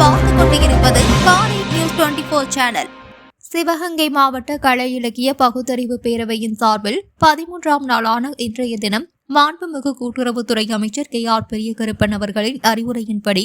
பார்த்து கொண்டிருப்பது Karai news twenty four channel. Sivaganga மாவட்ட கலை இலக்கிய பகுத்தறிவு பேரவையின் சார்பில் பதிமூன்றாம் நாளான இன்றைய தினம் மாண்புமிகு கூட்டுறவுத்துறை அமைச்சர் கே ஆர் பெரியகருப்பன் அவர்களின் அறிவுரையின்படி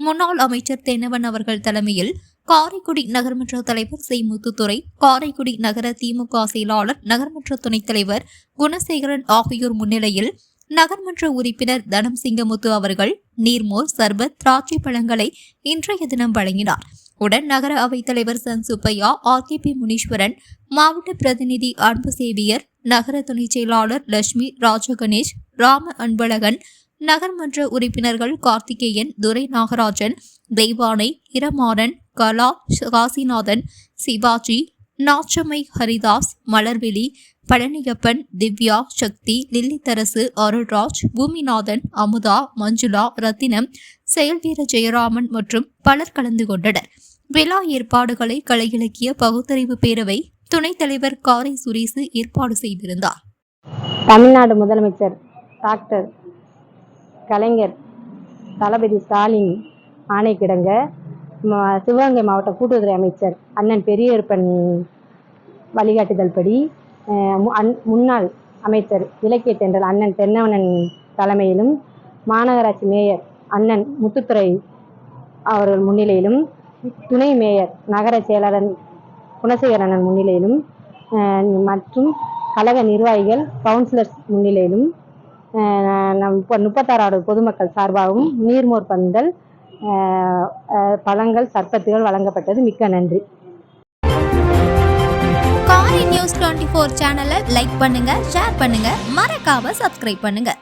முன்னாள் அமைச்சர் தென்னவன் அவர்கள் தலைமையில் காரைக்குடி நகர்மன்ற தலைவர் சி முத்துத்துறை காரைக்குடி நகர திமுக செயலாளர் நகர்மன்ற துணைத் தலைவர் குணசேகரன் ஆகியோர் முன்னிலையில் நகர்மன்ற உறுப்பினர் தனம் சிங்கமுத்து அவர்கள் நீர்மோர் சர்பத் திராட்சை பழங்களை இன்றைய தினம் வழங்கினார். உடன் நகர அவைத் தலைவர் சன் சுப்பையா பி முனீஸ்வரன் மாவட்ட பிரதிநிதி அன்பு சேவியர் நகர துணைச் செயலாளர் லட்சுமி ராஜகணேஷ் ராம அன்பழகன் நகர்மன்ற உறுப்பினர்கள் கார்த்திகேயன் துரை நாகராஜன் தெய்வானை இரமாறன் கலா காசிநாதன் சிவாஜி நாச்சமை ஹரிதாஸ் மலர்விழி பழனியப்பன் திவ்யா சக்தி லில்லித்தரசு அருள்ராஜ் பூமிநாதன் அமுதா மஞ்சுளா ரத்தினம் செயல்வீர ஜெயராமன் மற்றும் பலர் கலந்து கொண்டனர். விழா ஏற்பாடுகளை கலை இலக்கிய பகுத்தறிவு பேரவை துணைத் தலைவர் காரை சுரேசு ஏற்பாடு செய்திருந்தார். தமிழ்நாடு முதலமைச்சர் டாக்டர் கலைஞர் தளபதி ஸ்டாலின் ஆணை கிடங்க சிவகங்கை மாவட்ட கூட்டுறவுத்துறை அமைச்சர் அண்ணன் பெரியப்பன் வழிகாட்டுதல் படி மு- அன்- முன்னாள் அமைச்சர் இலக்கிய தென்றல் அண்ணன் தென்னவனன் தலைமையிலும் மாநகராட்சி மேயர் அண்ணன் முத்துத்துறை அவர்கள் முன்னிலையிலும் துணை மேயர் நகர செயலாளர் குணசேகரன் முன்னிலையிலும் மற்றும் கழக நிர்வாகிகள் கவுன்சிலர்ஸ் முன்னிலையிலும் நம் முப்பத்தாறாவது பொதுமக்கள் சார்பாகவும் நீர்மோர் பந்தல் பழங்கள் சர்பத்துகள் வழங்கப்பட்டது. மிக்க நன்றி. காரி நியூஸ் டுவெண்ட்டி ஃபோர் சேனலை லைக் பண்ணுங்க ஷேர் பண்ணுங்க மறக்காம சப்ஸ்கிரைப் பண்ணுங்க.